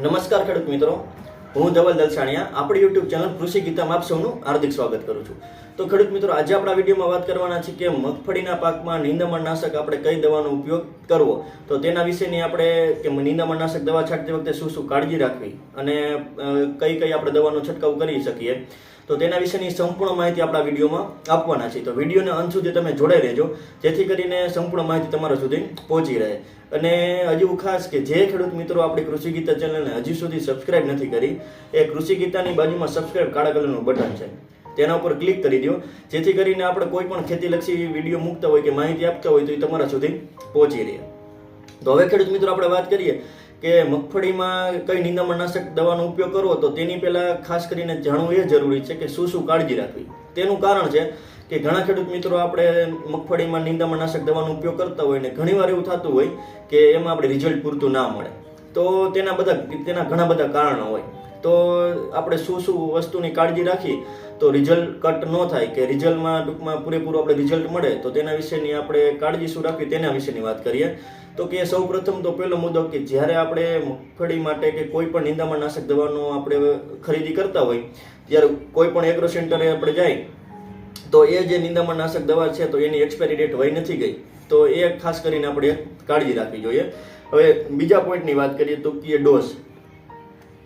નમસ્કાર ખેડૂત મિત્રો. હું ધવલ દલસાણિયા. આપણી યુટ્યુબ ચેનલ કૃષિ ગીતામાં આપ સૌનું હાર્દિક સ્વાગત કરું છું. તો ખેડૂત મિત્રો, આજે આપણા વિડીયોમાં વાત કરવાના છે કે મગફળીના પાકમાં નિંદામણ નાશક આપણે કઈ દવાનો ઉપયોગ કરવો? તો તેના વિશેની આપણે કે નિંદામણ નાશક દવા છાંટતી વખતે શું શું કાળજી રાખવી અને કઈ કઈ આપણે દવાનો છંટકાવ કરી શકીએ? તો તેના વિશેની સંપૂર્ણ માહિતી આપણા વિડીયોમાં આપવાના છે. તો વિડીયોને અંત સુધી તમે જોડાઈ રહેજો, જેથી કરીને સંપૂર્ણ માહિતી તમારા સુધી પહોંચી રહે. અને હજુ ખાસ કે જે ખેડૂત મિત્રો આપણી કૃષિ ગીતા ચેનલને હજી સુધી સબસ્ક્રાઇબ નથી કરી, એ કૃષિ ગીતાની બાજુમાં સબસ્ક્રાઇબ કાળા કલરનું બટન છે. તેના ઉપર ક્લિક કરી દો. જેથી કરીને આપણે કોઈ પણ ખેતીલક્ષી વીડિયો મૂકતા હોય કે માહિતી આપતા હોય તો એ તમારા સુધી પહોંચી રહે. તો હવે ખેડૂત મિત્રો આપણે વાત કરીએ કે મગફળીમાં કઈ નિંદામણનાશક દવાનો ઉપયોગ કરવો તો તેની પહેલાં ખાસ કરીને જાણવું એ જરૂરી છે કે શું શું કાળજી રાખવી. તેનું કારણ છે કે ઘણા ખેડૂત મિત્રો આપણે મગફળીમાં નિંદામણનાશક દવાનો ઉપયોગ કરતા હોય ને ઘણીવાર એવું થતું હોય કે એમાં આપણે રિઝલ્ટ પૂરતું ના મળે. તો તેના બધા, તેના ઘણા બધા કારણો હોય. તો આપણે શું શું વસ્તુની કાળજી રાખી તો રિઝલ્ટ કટ ન થાય કે રિઝલ્ટમાં ટૂંકમાં પૂરેપૂરું આપણે રિઝલ્ટ મળે, તો તેના વિશેની આપણે કાળજી શું રાખવી તેના વિશેની વાત કરીએ. તો કે સૌ પ્રથમ તો પહેલો મુદ્દો કે જ્યારે આપણે મગફળી માટે કે કોઈ પણ નિંદામણ નાશક દવાનો આપણે ખરીદી કરતા હોય, ત્યારે કોઈ પણ એગ્રો સેન્ટરે આપણે જાય, તો એ જે નિંદામણ નાશક દવા છે તો એની એક્સપાયરી ડેટ વહી નથી ગઈ. તો એ ખાસ કરીને આપણે કાળજી રાખવી જોઈએ. હવે બીજા પોઈન્ટની વાત કરીએ, તો કે ડોઝ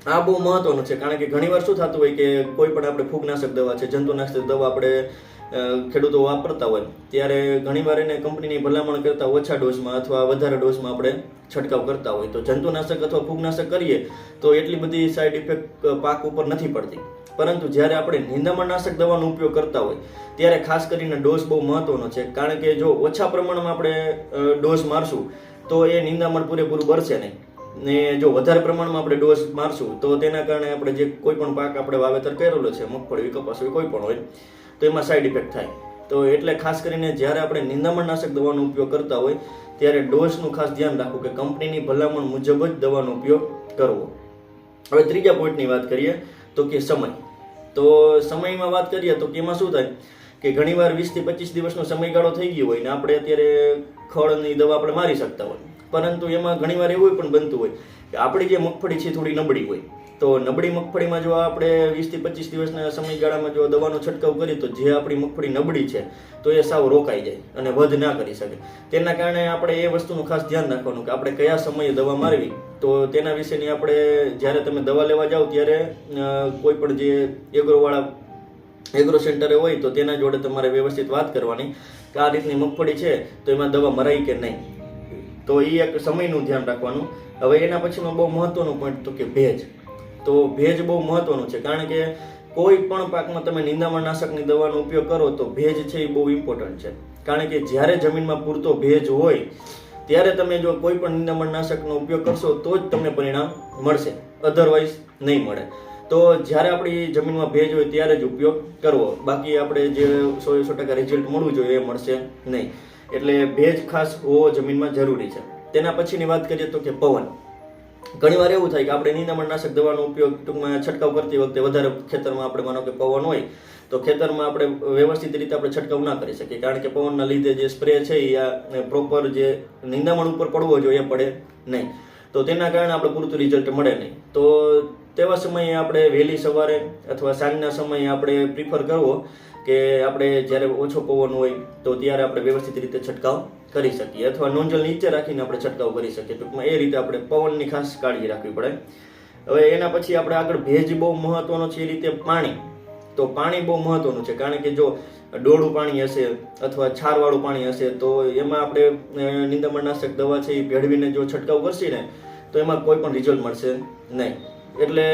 આ બહુ મહત્વનું છે, કારણ કે ઘણીવાર શું થતું હોય કે કોઈ પણ આપણે ફૂગનાશક દવા છે, જંતુનાશક દવા આપણે ખેડૂતો વાપરતા હોય, ત્યારે ઘણીવાર એને કંપનીની ભલામણ કરતા ઓછા ડોઝમાં અથવા વધારે ડોઝમાં આપણે છંટકાવ કરતા હોય. તો જંતુનાશક અથવા ફૂગનાશક કરીએ તો એટલી બધી સાઈડ ઇફેક્ટ પાક ઉપર નથી પડતી. પરંતુ જ્યારે આપણે નિંદામણનાશક દવાનો ઉપયોગ કરતા હોય, ત્યારે ખાસ કરીને ડોઝ બહુ મહત્વનો છે, કારણ કે જો ઓછા પ્રમાણમાં આપણે ડોઝ મારશું, તો એ નિંદામણ પૂરેપૂરું બરશે નહીં. ને જો વધારે પ્રમાણમાં આપણે ડોઝ મારશું, તો તેના કારણે આપણે જે કોઈ પણ પાક આપણે વાવેતર કરેલો છે, મગફળી કપાસ હોય કોઈ પણ હોય, તો એમાં સાઈડ ઇફેક્ટ થાય. તો એટલે ખાસ કરીને જ્યારે આપણે નિંદામણનાશક દવાનો ઉપયોગ કરતા હોય, ત્યારે ડોઝનું ખાસ ધ્યાન રાખવું કે કંપનીની ભલામણ મુજબ જ દવાનો ઉપયોગ કરવો. હવે ત્રીજા પોઈન્ટની વાત કરીએ, તો કે સમય. તો સમયમાં વાત કરીએ, તો કે એમાં શું થાય? કે ઘણીવાર વીસથી પચીસ દિવસનો સમયગાળો થઈ ગયો હોય ને આપણે અત્યારે ખળની દવા આપણે મારી શકતા હોય. પરંતુ એમાં ઘણીવાર એવું પણ બનતું હોય કે આપણી જે મગફળી છે થોડી નબળી હોય. તો નબળી મગફળીમાં જો આપણે વીસથી પચીસ દિવસના સમયગાળામાં જો દવાનો છંટકાવ કરીએ તો જે આપણી મગફળી નબળી છે, તો એ સાવ રોકાઈ જાય અને વધ ના કરી શકે. તેના કારણે આપણે એ વસ્તુનું ખાસ ધ્યાન રાખવાનું કે આપણે કયા સમયે દવા મારવી. તો તેના વિશેની આપણે જ્યારે તમે દવા લેવા જાઓ ત્યારે કોઈ પણ જે એગ્રોવાળા એગ્રો સેન્ટરે હોય તો તેના જોડે તમારે વ્યવસ્થિત વાત કરવાની કે આ રીતની મગફળી છે તો એમાં દવા મરાય કે નહીં. તો એ એક સમયનું ધ્યાન રાખવાનું. હવે એના પછીનો બહુ મહત્વનો પોઈન્ટ તો કે ભેજ. તો ભેજ બહુ મહત્વનું છે કારણ કે કોઈ પણ પાકમાં તમે નિંદામણ નાશકની દવાનો ઉપયોગ કરો તો ભેજ છે એ બહુ ઇમ્પોર્ટન્ટ છે. કારણ કે જ્યારે જમીનમાં પૂરતો ભેજ હોય, ત્યારે તમે જો કોઈ પણ નિંદામણ નાશકનો ઉપયોગ કરશો તો જ તમને પરિણામ મળશે. અધરવાઇઝ નહીં મળે. તો જ્યારે આપણી જમીનમાં ભેજ હોય ત્યારે જ ઉપયોગ કરવો. બાકી આપણે જે સો સો ટકા રિઝલ્ટ મળવું જોઈએ એ મળશે નહીં. એટલે ભેજ ખાસ હોવો જમીનમાં જરૂરી છે. તેના પછીની વાત કરીએ તો કે પવન. ઘણીવાર એવું થાય કે આપણે નિંદામણ નાશક દવાનો ઉપયોગ ટૂંકમાં છંટકાવ કરતી વખતે વધારે ખેતરમાં આપણે માનો કે પવન હોય, તો ખેતરમાં આપણે વ્યવસ્થિત રીતે આપણે છંટકાવ ના કરી શકીએ. કારણ કે પવનના લીધે જે સ્પ્રે છે એ પ્રોપર જે નિંદામણ ઉપર પડવો જોઈએ પડે નહીં. તો તેના કારણે આપણે પૂરતું રિઝલ્ટ મળે નહીં. તો તેવા સમયે આપણે વહેલી સવારે અથવા સાંજના સમયે આપણે પ્રિફર કરવો કે આપણે જ્યારે ઓછો પવન હોય તો ત્યારે આપણે વ્યવસ્થિત રીતે છંટકાવ કરી શકીએ અથવા નોંજલ નીચે રાખીને આપણે છંટકાવ કરી શકીએ. ટૂંકમાં એ રીતે આપણે પવનની ખાસ કાળજી રાખવી પડે. હવે એના પછી આપણે આગળ ભેજ બહુ મહત્વનો છે એ રીતે પાણી. તો પાણી બહુ મહત્વનું છે. કારણ કે જો ડોળું પાણી હશે અથવા છારવાળું પાણી હશે તો એમાં આપણે નિંદામણનાશક નિંદામણ દવા છે એ ભેળવીને જો છંટકાવ કરશે ને તો એમાં કોઈ પણ રિઝલ્ટ મળશે નહીં. એટલે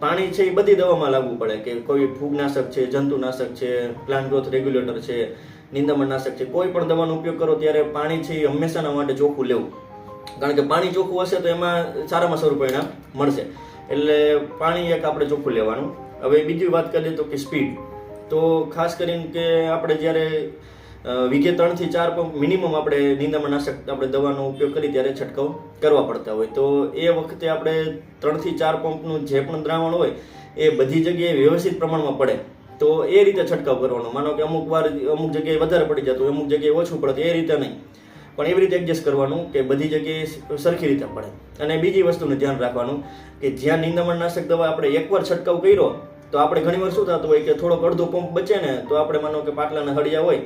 પાણી છે એ બધી દવામાં લાગવું પડે કે કોઈ ફૂગનાશક છે, જંતુનાશક છે પ્લાન્ટ ગ્રોથ રેગ્યુલેટર છે નિંદામણ નાશક છે, કોઈ પણ દવાનો ઉપયોગ કરો ત્યારે પાણી છે એ હંમેશાના માટે ચોખ્ખું લેવું. કારણ કે પાણી ચોખ્ખું હશે તો એમાં સારામાં સારું પરિણામ મળશે. એટલે પાણી એક આપણે ચોખ્ખું લેવાનું. હવે બીજી વાત કરીએ તો કે સ્પીડ તો ખાસ કરીને કે આપણે જ્યારે વીઘે ત્રણથી ચાર પંપ મિનિમમ આપણે નિંદામણનાશક આપણે દવાનો ઉપયોગ કરી ત્યારે છંટકાવ કરવા પડતા હોય. તો એ વખતે આપણે ત્રણથી ચાર પંપનું જે પણ દ્રાવણ હોય, એ બધી જગ્યાએ વ્યવસ્થિત પ્રમાણમાં પડે. તો એ રીતે છંટકાવ કરવાનો. માનો કે અમુક વાર અમુક જગ્યાએ વધારે પડી જતું અમુક જગ્યાએ ઓછું પડે એ રીતે નહીં. પણ એવી રીતે એડજસ્ટ કરવાનું કે બધી જગ્યાએ સરખી રીતે પડે. અને બીજી વસ્તુનું ધ્યાન રાખવાનું કે જ્યાં નિંદામણનાશક દવા આપણે એકવાર છંટકાવ કર્યો, તો આપણે ઘણીવાર શું થતું હોય કે થોડોક અડધો પંપ બચે ને, તો આપણે માનો કે પાટલાના હળિયા હોય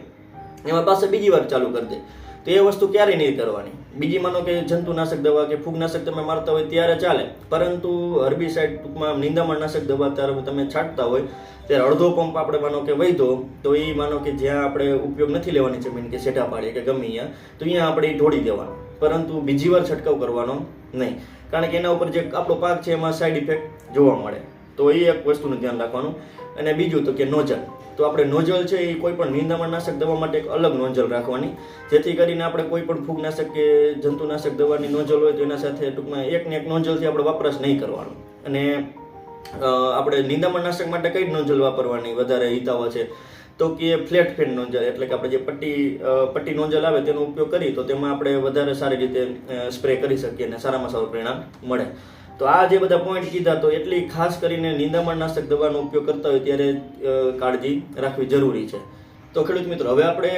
એમાં પાસે બીજી વાર ચાલુ કરી દે. તો એ વસ્તુ ક્યારેય નહીં કરવાની. બીજી માનો કે જંતુનાશક દવા કે ફૂગનાશક તમે મારતા હોય ત્યારે ચાલે. પરંતુ હર્બિસાઇડ ટૂંકમાં નિંદામણ નાશક દવા ત્યારે તમે છાંટતા હોય, ત્યારે અડધો પંપ આપણે માનો કે વહીધો તો એ માનો કે જ્યાં આપણે ઉપયોગ નથી લેવાની જમીન કે સેઠા પાડીએ કે ગમે અહીંયા તો અહીંયા આપણે એ ઢોળી દેવાનું. પરંતુ બીજી વાર છંટકાવ કરવાનો નહીં. કારણ કે એના ઉપર જે આપણો પાક છે એમાં સાઈડ ઇફેક્ટ જોવા મળે. તો એ એક વસ્તુનું ધ્યાન રાખવાનું. અને બીજું તો કે નોઝલ તો આપણે નોઝલ છે એ કોઈ પણ નિંદામણનાશક દવા માટે એક અલગ નોઝલ રાખવાની. જેથી કરીને આપણે કોઈ પણ ફૂગનાશક કે જંતુનાશક દવાની નોઝલ હોય તો એના સાથે ટૂંકમાં એક ને એક નોઝલથી આપણે વપરાશ નહીં કરવાનો. અને આપણે નિંદામણનાશક માટે કઈ નોઝલ વાપરવાની વધારે હિતાવો છે? તો કે ફ્લેટ ફેન નોઝલ, એટલે કે આપણે જે પટ્ટી પટ્ટી નોઝલ આવે તેનો ઉપયોગ કરી તો તેમાં આપણે વધારે સારી રીતે સ્પ્રે કરી શકીએ અને સારામાં સારું પરિણામ મળે. તો આ જે બધા પોઈન્ટ કીધા, તો એટલી ખાસ કરીને નિંદામણ નાશક દવાનો ઉપયોગ કરતા હોય ત્યારે કાળજી રાખવી જરૂરી છે. તો ખેડૂત મિત્રો, હવે આપણે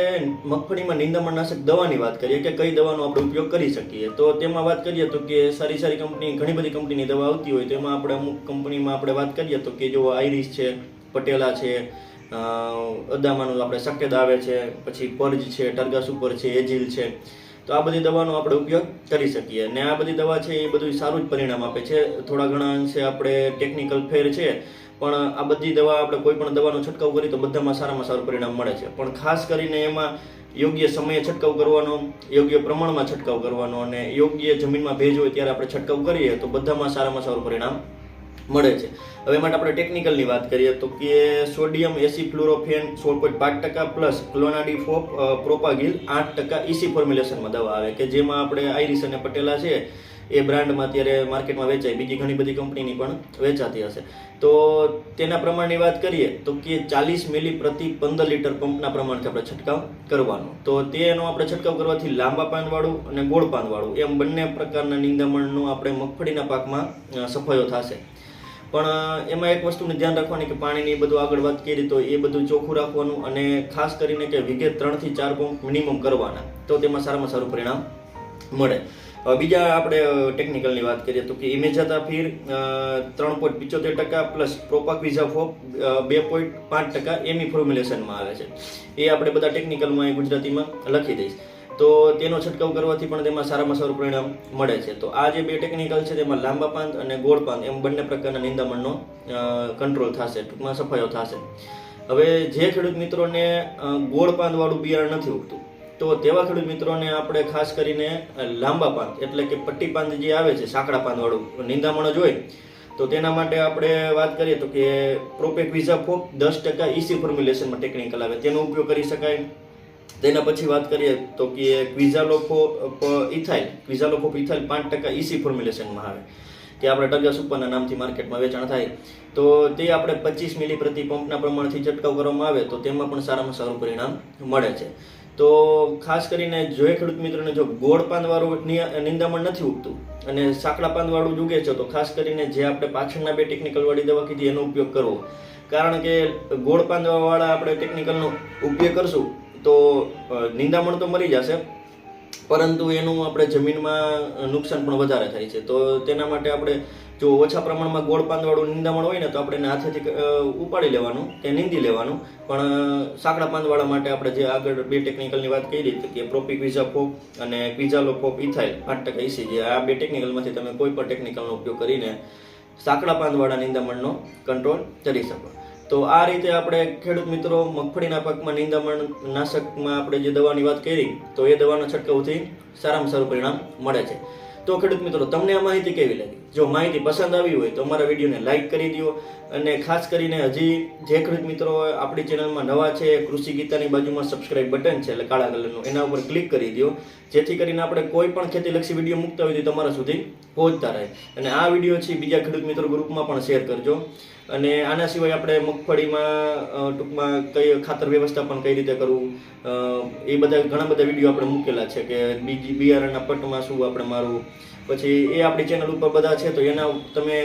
મગફળીમાં નિંદામણ નાશક દવાની વાત કરીએ કે કઈ દવાનો આપણે ઉપયોગ કરી શકીએ? તો તેમાં વાત કરીએ તો કે સારી સારી કંપની, ઘણી બધી કંપનીની દવા આવતી હોય, તેમાં આપણે અમુક કંપનીમાં આપણે વાત કરીએ તો કે જો આઈરિસ છે, પટેલા છે અદામાનું આપણે શક્યતા આવે છે, પછી પર્જ છે ટર્ગા સુપર છે, એજિલ છે. તો આ બધી દવાનો આપણે ઉપયોગ કરી શકીએ. ને આ બધી દવા છે એ બધું સારું જ પરિણામ આપે છે. થોડા ઘણા અંશે આપણે ટેકનિકલ ફેર છે, પણ આ બધી દવા આપણે કોઈ પણ દવાનો છંટકાવ કરીએ તો બધામાં સારામાં સારું પરિણામ મળે છે. પણ ખાસ કરીને એમાં યોગ્ય સમયે છંટકાવ કરવાનો, યોગ્ય પ્રમાણમાં છંટકાવ કરવાનો અને યોગ્ય જમીનમાં ભેજ હોય ત્યારે આપણે છંટકાવ કરીએ તો બધામાં સારામાં સારું પરિણામ મળે છે. હવે માટે આપણે ટેકનિકલની વાત કરીએ તો કે સોડિયમ એસી ફ્લોરોફેન સોળ પોઈન્ટ પાંચ ટકા પ્લસ ક્લોનાડી ફોપ પ્રોપાગિલ આઠ ટકા ઇસી ફોર્મ્યુલેશનમાં દવા આવે કે જેમાં આપણે આઈરિસ અને પટેલા છે એ બ્રાન્ડમાં અત્યારે માર્કેટમાં વેચાય. બીજી ઘણી બધી કંપનીની પણ વેચાતી હશે. તો તેના પ્રમાણની વાત કરીએ તો કે ચાલીસ મિલી પ્રતિ પંદર લીટર પંપના પ્રમાણથી આપણે છંટકાવ કરવાનો. તો તેનો આપણે છંટકાવ કરવાથી લાંબા પાનવાળું અને ગોળ પાનવાળું એમ બંને પ્રકારના નિંદામણનું આપણે મગફળીના પાકમાં સફાયો થશે. પણ એમાં એક વસ્તુનું ધ્યાન રાખવાની કે પાણીની બધું આગળ વાત કરી તો એ બધું ચોખ્ખું રાખવાનું અને ખાસ કરીને કે વિઘે ત્રણથી ચાર પંપ મિનિમમ કરવાના. તો તેમાં સારામાં સારું પરિણામ મળે. બીજા આપણે ટેકનિકલની વાત કરીએ તો કે ઇમેજાતા ફીર ત્રણ પોઈન્ટ પિચોતેર ટકા પ્લસ પ્રોપાક વિઝા ફોપ બે પોઈન્ટ પાંચ ટકા એમી ફોર્મ્યુલેશનમાં આવે છે. એ આપણે બધા ટેકનિકલમાં ગુજરાતીમાં લખી દઈશ. તો તેનો છંટકાવ કરવાથી પણ તેમાં સારામાં સારું પરિણામ મળે છે. તો આ જે બે ટેકનિકલ છે તેમાં લાંબા પાંદ અને ગોળ પાંદ, એમ બંને પ્રકારના નિંદામણનો કંટ્રોલ થશે, ટૂંકમાં સફાયો થશે. હવે જે ખેડૂત મિત્રોને ગોળ પાંદવાળું બિયારણ નથી ઉગતું, તો તેવા ખેડૂત મિત્રોને આપણે ખાસ કરીને લાંબા પાંદ, એટલે કે પટ્ટી પાંદ જે આવે છે, સાંકડા પાંદવાળું નિંદામણ જ હોય, તો તેના માટે આપણે વાત કરીએ તો કે પ્રોપેક વિઝા ફોર્મ દસ ટકા ઇસી ફોર્મ્યુલેશનમાં ટેકનિકલ આવે, તેનો ઉપયોગ કરી શકાય. તેના પછી વાત કરીએ તો કે ક્વિઝાલોફો ઇથાઇલ ક્વિઝાલોફોપ ઇથાઇલ પાંચ ટકા ઇસી ફોર્મ્યુલેશનમાં આવે. કે આપણે ટગા સુપરના નામથી માર્કેટમાં વેચાણ થાય. તો તે આપણે પચીસ મિલી પ્રતિ પંપના પ્રમાણથી છંટકાવ કરવામાં આવે તો તેમાં પણ સારામાં સારું પરિણામ મળે છે. તો ખાસ કરીને જો ખેડૂત મિત્રોને જો ગોળ પાંદવાળું નિંદામણ નથી ઉગતું અને સાંકડા પાંદવાળું ઉગે છે, તો ખાસ કરીને જે આપણે પાછળના બે ટેકનિકલવાળી દવા કીધી એનો ઉપયોગ કરવો. કારણ કે ગોળ પાંદવાવાળા આપણે ટેકનિકલનો ઉપયોગ કરશું તો નિંદામણ તો મરી જશે, પરંતુ એનું આપણે જમીનમાં નુકસાન પણ વધારે થાય છે. તો તેના માટે આપણે જો ઓછા પ્રમાણમાં ગોળ પાંદવાળું નિંદામણ હોય ને, તો આપણે એને હાથેથી ઉપાડી લેવાનું કે નીંદી લેવાનું. પણ સાંકડા પાંદવાળા માટે આપણે જે આગળ બે ટેકનિકલની વાત કરી કે પ્રોપિક વિઝા ફોપ અને ક્વિઝાલો ફોપ ઇથાઇલ આઠ ટકા ઇસી જે આ બે ટેકનિકલમાંથી તમે કોઈ પણ ટેકનિકલનો ઉપયોગ કરીને સાંકડા પાંદવાળા નિંદામણનો કંટ્રોલ કરી શકો. તો આ રીતે આપણે ખેડૂત મિત્રો મગફળીના પાકમાં નિંદામણ નાશકમાં આપણે જે દવાની વાત કરી, તો એ દવાનો છંટકાવથી સારામાં સારું પરિણામ મળે છે. તો ખેડૂત મિત્રો, તમને આ માહિતી કેવી લાગી? જો માહિતી પસંદ આવી હોય તો અમારા વિડીયોને લાઇક કરી દો અને ખાસ કરીને હજી જે ખેડૂત મિત્રો આપણી ચેનલમાં નવા છે, કૃષિ ગીતાની બાજુમાં સબસ્ક્રાઇબ બટન છે, એટલે કાળા કલરનું, એના ઉપર ક્લિક કરી દો. જેથી કરીને આપણે કોઈ પણ ખેતીલક્ષી વીડિયો મૂકતા હોય તો તમારા સુધી પહોંચતા રહે. અને આ વીડિયો છે બીજા ખેડૂત મિત્રો ગ્રુપમાં પણ શેર કરજો. અને આના સિવાય આપણે મગફળીમાં ટૂંકમાં કઈ ખાતર વ્યવસ્થાપન કઈ રીતે કરવું? એ બધા ઘણા બધા વીડિયો આપણે મૂકેલા છે કે બીજી, બિયારણના પટમાં શું આપણે મારવું? પછી એ આપણી ચેનલ ઉપર બધા છે, તો એના તમે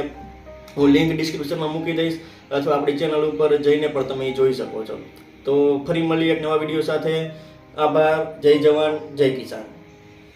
હું લિંક ડિસ્ક્રિપ્શનમાં મૂકી દઈશ, અથવા આપણી ચેનલ ઉપર જઈને પણ તમે એ જોઈ શકો છો. તો ફરી મળીએ એક નવા વીડિયો સાથે. આભાર, જય જવાન, જય કિસાન.